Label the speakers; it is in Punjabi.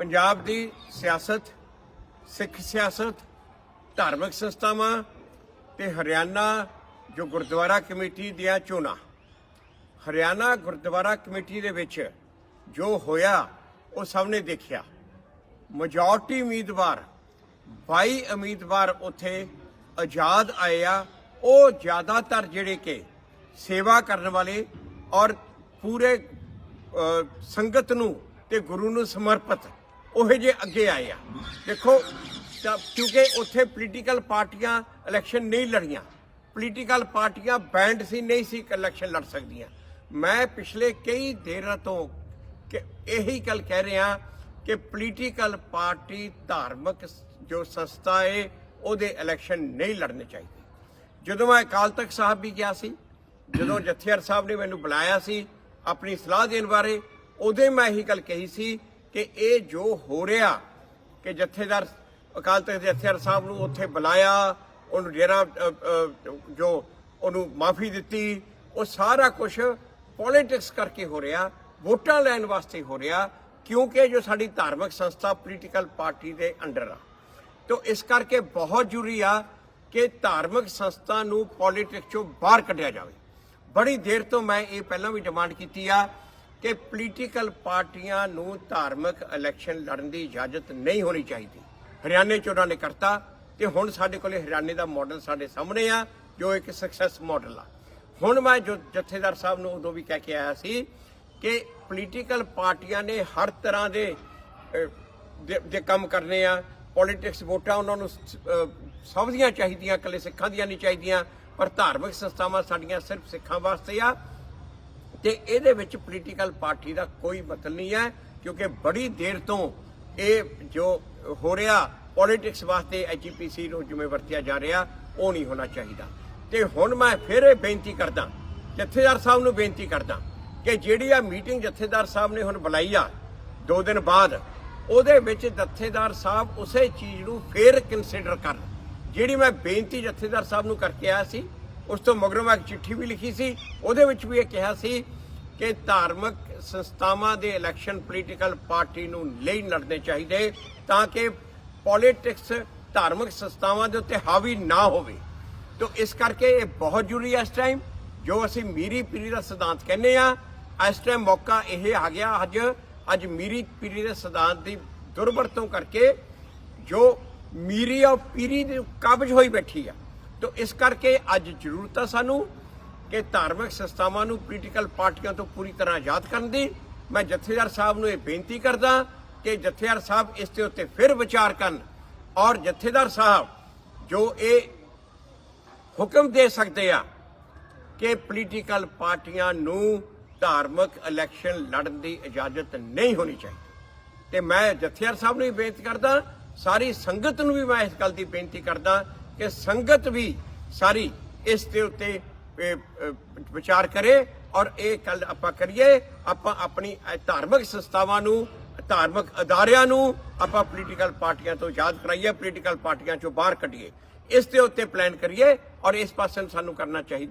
Speaker 1: ਪੰਜਾਬ ਦੀ ਸਿਆਸਤ, ਸਿੱਖ ਸਿਆਸਤ, ਧਾਰਮਿਕ ਸੰਸਥਾਵਾਂ ਤੇ ਹਰਿਆਣਾ ਜੋ ਗੁਰਦੁਆਰਾ ਕਮੇਟੀ ਦੀਆਂ ਚੋਣਾਂ। ਹਰਿਆਣਾ ਗੁਰਦੁਆਰਾ ਕਮੇਟੀ ਦੇ ਵਿੱਚ ਜੋ ਹੋਇਆ, ਉਹ ਸਭ ਨੇ ਦੇਖਿਆ। ਮੈਜੋਰਟੀ ਉਮੀਦਵਾਰ 22 ਉਮੀਦਵਾਰ ਉੱਥੇ ਆਜ਼ਾਦ ਆਏ ਆ। ਉਹ ਜ਼ਿਆਦਾਤਰ ਜਿਹੜੇ ਕਿ ਸੇਵਾ ਕਰਨ ਵਾਲੇ ਔਰ ਪੂਰੇ ਸੰਗਤ ਨੂੰ ਤੇ ਗੁਰੂ ਨੂੰ ਸਮਰਪਿਤ ਉਹੇ ਜੇ ਅੱਗੇ ਆਏ ਆ। ਦੇਖੋ ਕਿਉਂਕਿ ਉੱਥੇ ਪੋਲੀਟੀਕਲ ਪਾਰਟੀਆਂ ਇਲੈਕਸ਼ਨ ਨਹੀਂ ਲੜੀਆਂ। ਪੋਲੀਟੀਕਲ ਪਾਰਟੀਆਂ ਬੈਂਡ ਸੀ, ਨਹੀਂ ਸੀ ਇਲੈਕਸ਼ਨ ਲੜ ਸਕਦੀਆਂ। ਮੈਂ ਪਿਛਲੇ ਕਈ ਦੇਰਾਂ ਤੋਂ ਕਿ ਇਹੀ ਗੱਲ ਕਹਿ ਰਿਹਾ ਕਿ ਪੋਲੀਟੀਕਲ ਪਾਰਟੀ ਧਾਰਮਿਕ ਜੋ ਸੰਸਥਾ ਏ, ਉਹਦੇ ਇਲੈਕਸ਼ਨ ਨਹੀਂ ਲੜਨੇ ਚਾਹੀਦੇ। ਜਦੋਂ ਮੈਂ ਅਕਾਲ ਤਖਤ ਸਾਹਿਬ ਵੀ ਗਿਆ ਸੀ, ਜਦੋਂ ਜਥੇਦਾਰ ਸਾਹਿਬ ਨੇ ਮੈਨੂੰ ਬੁਲਾਇਆ ਸੀ ਆਪਣੀ ਸਲਾਹ ਦੇਣ ਬਾਰੇ, ਉਹਦੇ ਮੈਂ ਇਹੀ ਗੱਲ ਕਹੀ ਸੀ ਕਿ ਇਹ ਜੋ ਹੋ ਰਿਹਾ ਕਿ ਜਥੇਦਾਰ ਅਕਾਲ ਤਖਤ ਦੇ ਜਥੇਦਾਰ ਸਾਹਿਬ ਨੂੰ ਉੱਥੇ ਬੁਲਾਇਆ, ਉਹਨੂੰ ਡੇਰਾ ਜੋ ਉਹਨੂੰ ਮਾਫੀ ਦਿੱਤੀ, ਉਹ ਸਾਰਾ ਕੁਝ ਪੋਲਿਟਿਕਸ ਕਰਕੇ ਹੋ ਰਿਹਾ, ਵੋਟਾਂ ਲੈਣ ਵਾਸਤੇ ਹੋ ਰਿਹਾ, ਕਿਉਂਕਿ ਜੋ ਸਾਡੀ ਧਾਰਮਿਕ ਸੰਸਥਾ ਪੋਲੀਟੀਕਲ ਪਾਰਟੀ ਦੇ ਅੰਡਰ ਆ। ਤੋ ਇਸ ਕਰਕੇ ਬਹੁਤ ਜ਼ਰੂਰੀ ਆ ਕਿ ਧਾਰਮਿਕ ਸੰਸਥਾ ਨੂੰ ਪੋਲਿਟਿਕਸ ਚੋਂ ਬਾਹਰ ਕੱਢਿਆ ਜਾਵੇ। ਬੜੀ ਦੇਰ ਤੋਂ ਮੈਂ ਇਹ ਪਹਿਲਾਂ ਵੀ ਡਿਮਾਂਡ ਕੀਤੀ ਆ ਕਿ ਪੋਲੀਟੀਕਲ ਪਾਰਟੀਆਂ ਨੂੰ ਧਾਰਮਿਕ ਇਲੈਕਸ਼ਨ ਲੜਨ ਦੀ ਇਜਾਜ਼ਤ ਨਹੀਂ ਹੋਣੀ ਚਾਹੀਦੀ। ਹਰਿਆਣੇ ਚ ਉਹਨਾਂ ਨੇ ਕਰਤਾ ਤੇ ਹੁਣ ਸਾਡੇ ਕੋਲੇ ਹਰਿਆਣੇ ਦਾ ਮਾਡਲ ਸਾਡੇ ਸਾਹਮਣੇ ਆ, ਜੋ ਇੱਕ ਸਕਸੈਸ ਮਾਡਲ ਆ। ਹੁਣ ਮੈਂ ਜੋ ਜਥੇਦਾਰ ਸਾਹਿਬ ਨੂੰ ਉਦੋਂ ਵੀ ਕਹਿ ਕੇ ਆਇਆ ਸੀ ਕਿ ਪੋਲੀਟੀਕਲ ਪਾਰਟੀਆਂ ਨੇ ਹਰ ਤਰ੍ਹਾਂ ਦੇ ਦੇ- ਕੰਮ ਕਰਨੇ ਆ। ਪੋਲਿਟਿਕਸ ਵੋਟਾਂ ਉਹਨਾਂ ਨੂੰ ਸਭ ਦੀਆਂ ਚਾਹੀਦੀਆਂ, ਇਕੱਲੇ ਸਿੱਖਾਂ ਦੀਆਂ ਨਹੀਂ ਚਾਹੀਦੀਆਂ, ਪਰ ਧਾਰਮਿਕ ਸੰਸਥਾਵਾਂ ਸਾਡੀਆਂ ਸਿਰਫ ਸਿੱਖਾਂ ਵਾਸਤੇ ਆ। ਤੇ ਇਹਦੇ ਵਿੱਚ ਪੋਲੀਟੀਕਲ ਪਾਰਟੀ ਦਾ ਕੋਈ ਮਤਲਬ ਨਹੀਂ ਹੈ, ਕਿਉਂਕਿ ਬੜੀ ਦੇਰ ਤੋਂ ਇਹ ਜੋ ਹੋ ਰਿਹਾ ਪੋਲਿਟਿਕਸ ਵਾਸਤੇ ਐਚਪੀਸੀ ਨੂੰ ਜਿਵੇਂ ਵਰਤਿਆ ਜਾ ਰਿਹਾ, ਉਹ ਨਹੀਂ ਹੋਣਾ ਚਾਹੀਦਾ। ਤੇ ਹੁਣ ਮੈਂ ਫਿਰ ਇਹ ਬੇਨਤੀ ਕਰਦਾ, ਜਥੇਦਾਰ ਸਾਹਿਬ ਨੂੰ ਬੇਨਤੀ ਕਰਦਾ ਕਿ ਜਿਹੜੀ ਆ ਮੀਟਿੰਗ ਜਥੇਦਾਰ ਸਾਹਿਬ ਨੇ ਹੁਣ ਬੁਲਾਈ ਆ, ਦੋ ਦਿਨ ਬਾਅਦ, ਉਹਦੇ ਵਿੱਚ ਜਥੇਦਾਰ ਸਾਹਿਬ ਉਸੇ ਚੀਜ਼ ਨੂੰ ਫੇਰ ਕੰਸੀਡਰ ਕਰਨ। ਜਿਹੜੀ ਮੈਂ ਬੇਨਤੀ ਜਥੇਦਾਰ ਸਾਹਿਬ ਨੂੰ ਕਰਕੇ ਆਇਆ ਸੀ ਉਸ ਤੋਂ ਮਗਰੋਂ ਮੈਂ ਇੱਕ ਚਿੱਠੀ ਵੀ ਲਿਖੀ ਸੀ। ਉਹਦੇ ਵਿੱਚ ਵੀ ਇਹ ਕਿਹਾ ਸੀ ਕਿ ਧਾਰਮਿਕ ਸੰਸਥਾਵਾਂ ਦੇ ਇਲੈਕਸ਼ਨ ਪੋਲੀਟੀਕਲ ਪਾਰਟੀ ਨੂੰ ਨਹੀਂ ਲੜਨੇ ਚਾਹੀਦੇ ਤਾਂ ਕਿ ਪੋਲਿਟਿਕਸ ਧਾਰਮਿਕ ਸੰਸਥਾਵਾਂ ਦੇ ਉੱਤੇ ਹਾਵੀ ਨਾ ਹੋਵੇ। ਤੋ ਇਸ ਕਰਕੇ ਇਹ ਬਹੁਤ ਜ਼ਰੂਰੀ ਹੈ ਇਸ ਟਾਈਮ ਜੋ ਅਸੀਂ ਮੀਰੀ ਪੀਰੀ ਦਾ ਸਿਧਾਂਤ ਕਹਿੰਦੇ ਆ ਇਸ ਟਾਈਮ ਮੌਕਾ ਇਹ ਆ ਗਿਆ ਅੱਜ ਅੱਜ ਮੀਰੀ ਪੀਰੀ ਦੇ ਸਿਧਾਂਤ ਦੀ ਦੁਰਵਰਤੋਂ ਕਰਕੇ ਜੋ ਮੀਰੀ ਔਰ ਪੀਰੀ ਦੀ ਕਾਬਜ ਹੋਈ ਬੈਠੀ ਆ ਤੋ ਇਸ ਕਰਕੇ ਅੱਜ ਜ਼ਰੂਰਤ ਆ ਸਾਨੂੰ ਕਿ ਧਾਰਮਿਕ ਸੰਸਥਾਵਾਂ ਨੂੰ ਪੋਲੀਟੀਕਲ ਪਾਰਟੀਆਂ ਤੋਂ ਪੂਰੀ ਤਰ੍ਹਾਂ ਆਜ਼ਾਦ ਕਰਨ ਦੀ। ਮੈਂ ਜਥੇਦਾਰ ਸਾਹਿਬ ਨੂੰ ਇਹ ਬੇਨਤੀ ਕਰਦਾ ਕਿ ਜਥੇਦਾਰ ਸਾਹਿਬ ਇਸ ਦੇ ਉੱਤੇ ਫਿਰ ਵਿਚਾਰ ਕਰਨ ਔਰ ਜਥੇਦਾਰ ਸਾਹਿਬ ਜੋ ਇਹ ਹੁਕਮ ਦੇ ਸਕਦੇ ਆ ਕਿ ਪੋਲੀਟੀਕਲ ਪਾਰਟੀਆਂ ਨੂੰ ਧਾਰਮਿਕ ਇਲੈਕਸ਼ਨ ਲੜਨ ਦੀ ਇਜਾਜ਼ਤ ਨਹੀਂ ਹੋਣੀ ਚਾਹੀਦੀ। ਤੇ ਮੈਂ ਜਥੇਦਾਰ ਸਾਹਿਬ ਨੂੰ ਵੀ ਬੇਨਤੀ ਕਰਦਾ, ਸਾਰੀ ਸੰਗਤ ਨੂੰ ਵੀ ਮੈਂ ਇਸ ਗੱਲ ਦੀ ਬੇਨਤੀ ਕਰਦਾ ਕਿ ਸੰਗਤ ਵੀ ਸਾਰੀ ਇਸ ਦੇ ਉੱਤੇ ਵਿਚਾਰ ਕਰੇ ਔਰ ਇਹ ਕੱਲ ਆਪਾਂ ਕਰੀਏ, ਆਪਾਂ ਆਪਣੀ ਧਾਰਮਿਕ ਸੰਸਥਾਵਾਂ ਨੂੰ, ਧਾਰਮਿਕ ਅਦਾਰਿਆਂ ਨੂੰ ਆਪਾਂ ਪੋਲੀਟੀਕਲ ਪਾਰਟੀਆਂ ਤੋਂ ਆਜ਼ਾਦ ਕਰਾਈਏ ਪੋਲੀਟੀਕਲ ਪਾਰਟੀਆਂ ਚੋਂ ਬਾਹਰ ਕੱਢੀਏ। ਇਸ ਦੇ ਉੱਤੇ ਪਲਾਨ ਕਰੀਏ ਔਰ ਇਸ ਪਾਸੇ ਨੂੰ ਸਾਨੂੰ ਕਰਨਾ ਚਾਹੀਦਾ।